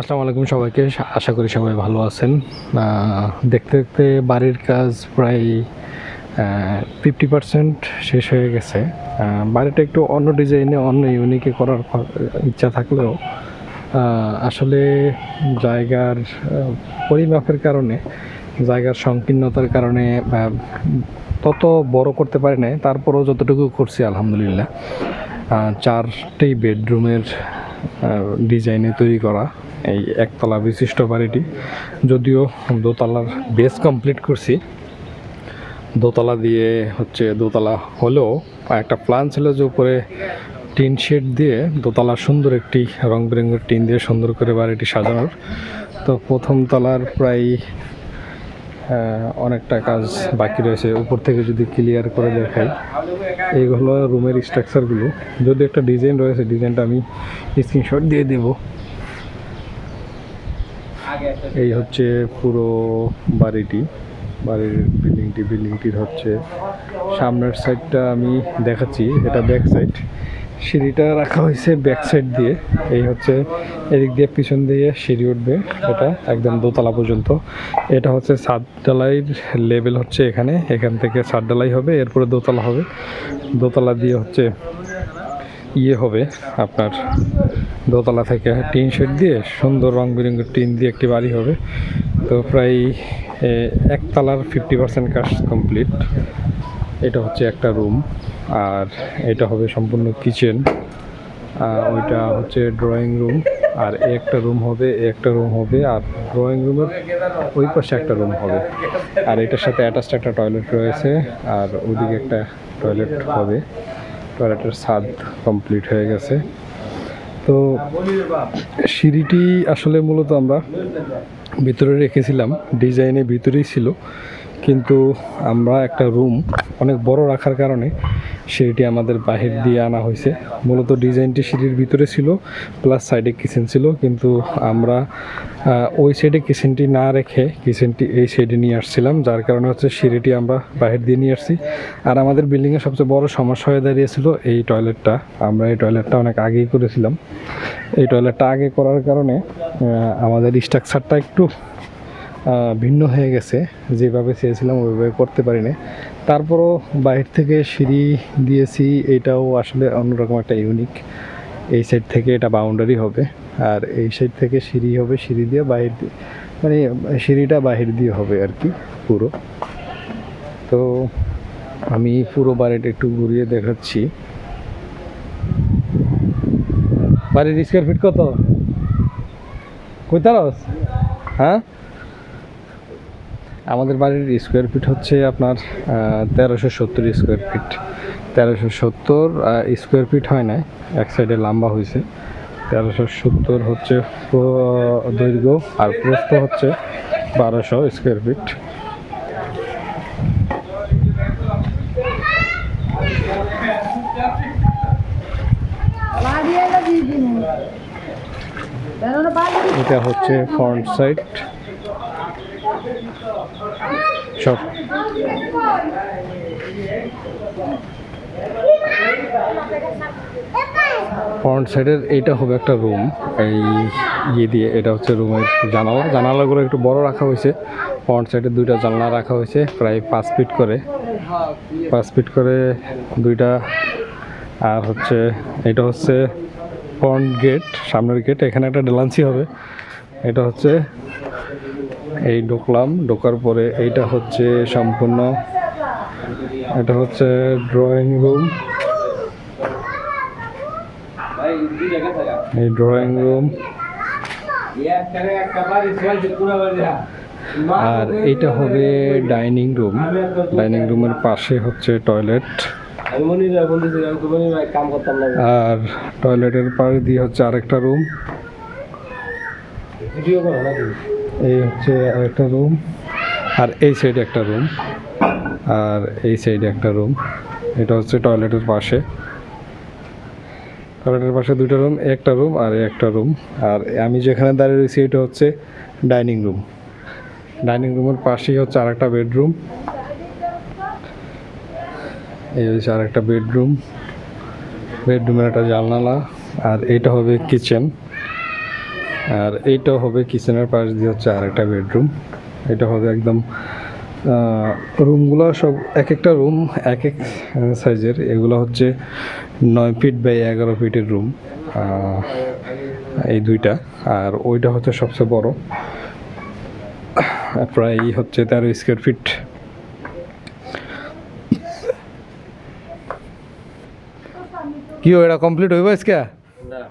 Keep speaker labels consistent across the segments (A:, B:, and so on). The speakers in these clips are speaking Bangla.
A: আসসালামু আলাইকুম সবাইকে। আশা করি সবাই ভালো আছেন। দেখতে দেখতে বাড়ির কাজ প্রায় ফিফটি পার্সেন্ট শেষ হয়ে গেছে। বাড়িটা একটু অন্য ডিজাইনে অন্য ইউনিকে করার ইচ্ছা থাকলেও আসলে জায়গার পরিমাপের কারণে, জায়গার সংকীর্ণতার কারণে তত বড় করতে পারি নাই। তারপরেও যতটুকু করছি, আলহামদুলিল্লাহ। চারটি বেডরুমের ডিজাইনে তৈরি করা এই একতলা বিশিষ্ট বাড়িটি। যদিও দোতলার বেস কমপ্লিট করছি। দোতলা দিয়ে হচ্ছে দোতলা হলেও একটা প্ল্যান ছিল যে উপরে টিন শেড দিয়ে দোতলা সুন্দর একটি রং বেরঙের টিন দিয়ে সুন্দর করে বাড়িটি সাজানোর। তো প্রথম তলার প্রায় অনেকটা কাজ বাকি রয়েছে। উপর থেকে যদি ক্লিয়ার করে দেখাই এইগুলো রুমের স্ট্রাকচারগুলো যদি একটা ডিজাইন রয়েছে ডিজাইনটা আমি স্ক্রিনশট দিয়ে দেব। এই হচ্ছে পুরো বাড়িটি। বাড়ির বিল্ডিংটি বিল্ডিংটির হচ্ছে সামনের সাইডটা আমি দেখাচ্ছি, এটা ব্যাক সাইড সিঁড়িটা রাখা হয়েছে ব্যাক সাইড দিয়ে। এই হচ্ছে এদিক দিয়ে পিছন দিয়ে সিঁড়ি উঠবে এটা, একদম দোতলা পর্যন্ত। এটা হচ্ছে সাত ডালাইয়ের লেভেল হচ্ছে এখানে। এখান থেকে সাত ডালাই হবে, এরপরে দোতলা হবে। দোতলা দিয়ে হচ্ছে ইয়ে হবে আপনার দোতলা থেকে টিন শেড দিয়ে, সুন্দর রং বেরঙের টিন দিয়ে একটি বাড়ি হবে। তো প্রায় একতলার ফিফটি পার্সেন্ট কাজ কমপ্লিট এটা হচ্ছে একটা রুম আর এটা হবে সম্পূর্ণ কিচেন ওইটা হচ্ছে ড্রয়িং রুম আর একটা রুম হবে একটা রুম হবে। আর ড্রয়িং রুমের ওই পাশে একটা রুম হবে। আর এটার সাথে অ্যাটাচড একটা টয়লেট রয়েছে। আর ওদিকে একটা টয়লেট হবে। টয়লেটের ছাদ কমপ্লিট হয়ে গেছে। তো সিঁড়িটি আসলে মূলত আমরা ভিতরে রেখেছিলাম। ডিজাইনে ভিতরেই ছিল। কিন্তু আমরা একটা রুম অনেক বড় রাখার কারণে সিঁড়িটি আমাদের বাহির দিয়ে আনা হয়েছে। মূলত ডিজাইনটি সিঁড়ির ভিতরে ছিল প্লাস সাইডে কিচেন ছিল, কিন্তু আমরা ওই সাইডে কিচেনটি না রেখে কিচেনটি এই সাইডে নিয়ে আসছিলাম, যার কারণে হচ্ছে সিঁড়িটি আমরা বাহির দিয়ে নিয়ে আসছি। আর আমাদের বিল্ডিংয়ের সবচেয়ে বড় সমস্যা হয়ে দাঁড়িয়েছিল এই টয়লেটটা আমরা এই টয়লেটটা অনেক আগেই করেছিলাম। এই টয়লেটটা আগে করার কারণে আমাদের স্ট্রাকচারটা একটু ভিন্ন হয়ে গেছে। যেভাবে চেয়েছিলাম ওইভাবে করতে পারিনি। তারপরও বাইরে থেকে সিঁড়ি দিয়েছি, এটাও আসলে অন্যরকম একটা ইউনিক এই সাইড থেকে এটা বাউন্ডারি হবে। আর এই সাইড থেকে সিঁড়ি হবে, সিঁড়ি দিয়ে বাহির মানে সিঁড়িটা বাহির দিয়ে হবে আর কি, পুরো। তো আমি পুরো বাড়িটা একটু ঘুরিয়ে দেখাচ্ছি। বাড়ির স্কোয়ার ফিট কত? কইতারস হ্যাঁ? আমাদের বাড়ির স্কোয়ার ফিট হচ্ছে আপনার তেরোশো সত্তর স্কোয়ার ফিট তেরোশো সত্তর স্কোয়ার ফিট হয় না এক সাইডে লম্বা হয়েছে তেরোশো সত্তর হচ্ছে দৈর্ঘ্য আর প্রস্থ হচ্ছে বারোশো স্কোয়ার ফিট এটা হচ্ছে ফ্রন্ট সাইড সব। ফ্রন্ট সাইডের এইটা হবে একটা রুম এই ইয়ে দিয়ে, এটা হচ্ছে রুমের জানালা। জানালাগুলো একটু বড় রাখা হয়েছে। ফ্রন্ট সাইডে দুইটা জানলা রাখা হয়েছে, প্রায় পাঁচ ফিট করে। পাঁচ ফিট করে দুইটা। আর হচ্ছে, এটা হচ্ছে ফ্রন্ট গেট সামনের গেট এখানে একটা ডেলান্সি হবে। এটা হচ্ছে এই ঢুকলাম, ঢোকার পরে এইটা হচ্ছে সম্পূর্ণ, এটা হচ্ছে ড্রয়িং রুম এই ড্রয়িং রুম আর এইটা হবে ডাইনিং রুম ডাইনিং রুমের পাশে হচ্ছে টয়লেট
B: না
A: আর টয়লেটের পাশ দিয়ে হচ্ছে আরেকটা রুম
B: ভিডিও করো নাকি?
A: এই হচ্ছে আরেকটা রুম আর এই সাইডে একটা রুম আর এই সাইডে একটা রুম এটা হচ্ছে টয়লেটের পাশে। টয়লেটের পাশে দুইটা রুম একটা রুম আর একটা রুম আর আমি যেখানে দাঁড়িয়ে রয়েছি এটা হচ্ছে ডাইনিং রুম ডাইনিং রুমের পাশেই হচ্ছে আরেকটা বেডরুম এই হচ্ছে আর একটা বেডরুম বেডরুমের একটা জানলা, আর এটা হবে কিচেন আর এইটা হবে কিচেনের পাশ দিয়ে হচ্ছে আর একটা বেডরুম। এটা হবে একদম রুমগুলো সব এক একটা রুম এক এক সাইজের এগুলো হচ্ছে নয় ফিট বাই এগারো ফিটের রুম এই দুইটা। আর ওইটা হচ্ছে সবচেয়ে বড় প্রায় হচ্ছে তেরো স্কোয়ার ফিট কি এটা কমপ্লিট হইব আজকে?
B: না।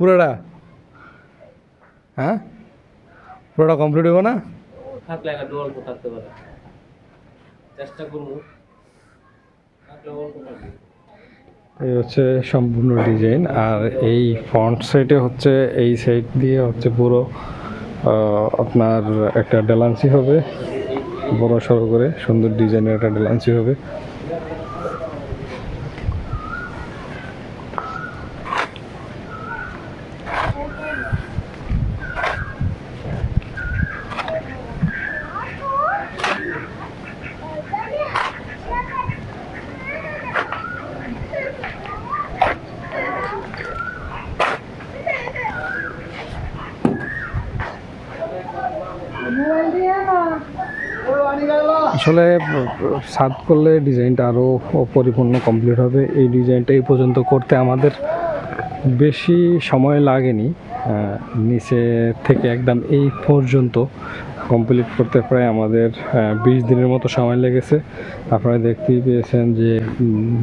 A: পুরোটা? হ্যাঁ? পুরোটা কমপ্লিট হইব না?
B: থাকলে একটা অল্প থাকতে পারে। চেষ্টা করব।
A: এই হচ্ছে সম্পূর্ণ ডিজাইন আর এই ফ্রন্ট সাইডে হচ্ছে এই সাইড দিয়ে হচ্ছে পুরো আপনার একটা ডেলান্সি হবে বড় সড়ো করে সুন্দর ডিজাইনের একটা ডেলান্সি হবে। আসলে সাত করলে ডিজাইনটা আরও পরিপূর্ণ কমপ্লিট হবে। এই ডিজাইনটা এই পর্যন্ত করতে আমাদের বেশি সময় লাগেনি। নিচে থেকে একদম এই পর্যন্ত কমপ্লিট করতে প্রায় আমাদের বিশ দিনের মতো সময় লেগেছে। আপনারা দেখতেই পেয়েছেন যে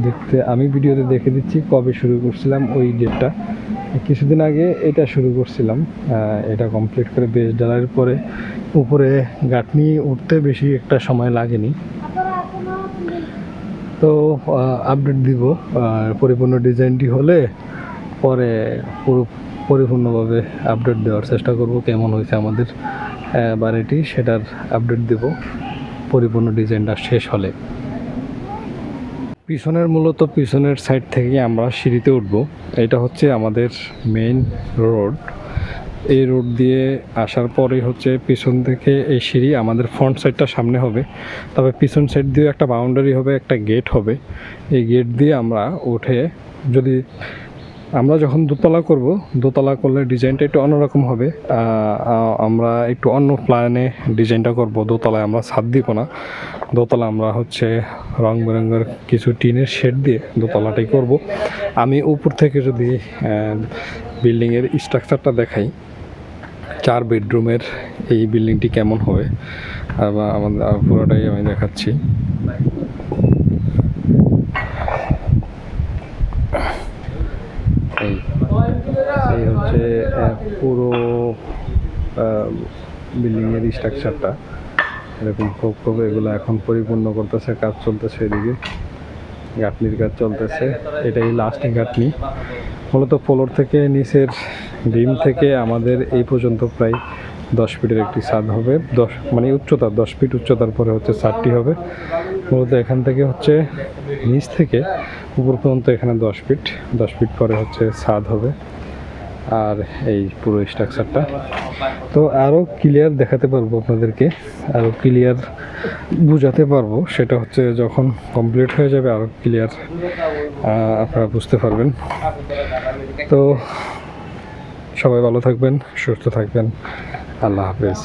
A: দেখতে, আমি ভিডিওতে দেখে দিচ্ছি কবে শুরু করছিলাম ওই ডেটটা কিছুদিন আগে এটা শুরু করছিলাম এটা কমপ্লিট করে বেশ ডালার পরে উপরে গাঁটনি উঠতে বেশি একটা সময় লাগেনি। তো আপডেট দিব পরিপূর্ণ ডিজাইনটি হলে পরে পুরো পরিপূর্ণভাবে আপডেট দেওয়ার চেষ্টা করব, কেমন হয়েছে আমাদের বাড়িটি, সেটার আপডেট দেব, পরিপূর্ণ ডিজাইনটা শেষ হলে। পিছনের মূলত পিছনের সাইড থেকে আমরা সিঁড়িতে উঠব। এটা হচ্ছে আমাদের মেইন রোড এই রোড দিয়ে আসার পরে হচ্ছে পিছন থেকে এই সিঁড়ি আমাদের ফ্রন্ট সাইডটা সামনে হবে। তবে পিছন সাইড দিয়ে একটা বাউন্ডারি হবে, একটা গেট হবে। এই গেট দিয়ে আমরা উঠে যদি আমরা যখন দোতলা করব, দোতলা করলে ডিজাইনটা একটু অন্যরকম হবে। আমরা একটু অন্য প্ল্যানে ডিজাইনটা করব। দোতলায় আমরা ছাদ দিব না। দোতলা আমরা হচ্ছে রং বেরঙের কিছু টিনের শেড দিয়ে দোতলাটাই করব। আমি উপর থেকে যদি বিল্ডিংয়ের স্ট্রাকচারটা দেখাই, চার বেডরুমের এই বিল্ডিংটি কেমন হবে? আমাদের পুরোটাই আমি দেখাচ্ছি এই এই হচ্ছে আহ, পুরো বিল্ডিংয়ের স্ট্রাকচারটা এরকম খুব খুব এগুলো এখন পরিপূর্ণ করতেছে, কাজ চলতেছে এদিকে। গাঁথনির কাজ চলতেছে, এটাই লাস্টিং গাঁথনি মূলত ফ্লোর থেকে নিচের ডিম থেকে আমাদের এই পর্যন্ত প্রায় দশ ফিটের একটি ছাদ হবে। দশ মানে উচ্চতা দশ ফিট উচ্চতার পরে হচ্ছে ছাদটি হবে। মূলত এখান থেকে হচ্ছে নিচ থেকে উপর পর্যন্ত এখানে দশ ফিট দশ ফিট পরে হচ্ছে ছাদ হবে। আর এই পুরো স্ট্রাকচারটা তো আরও ক্লিয়ার দেখাতে পারব আপনাদেরকে আরও ক্লিয়ার বোঝাতে পারব। সেটা হচ্ছে যখন কমপ্লিট হয়ে যাবে আরও ক্লিয়ার আপনারা বুঝতে পারবেন। তো সবাই ভালো থাকবেন, সুস্থ থাকবেন। আল্লাহ হাফেজ।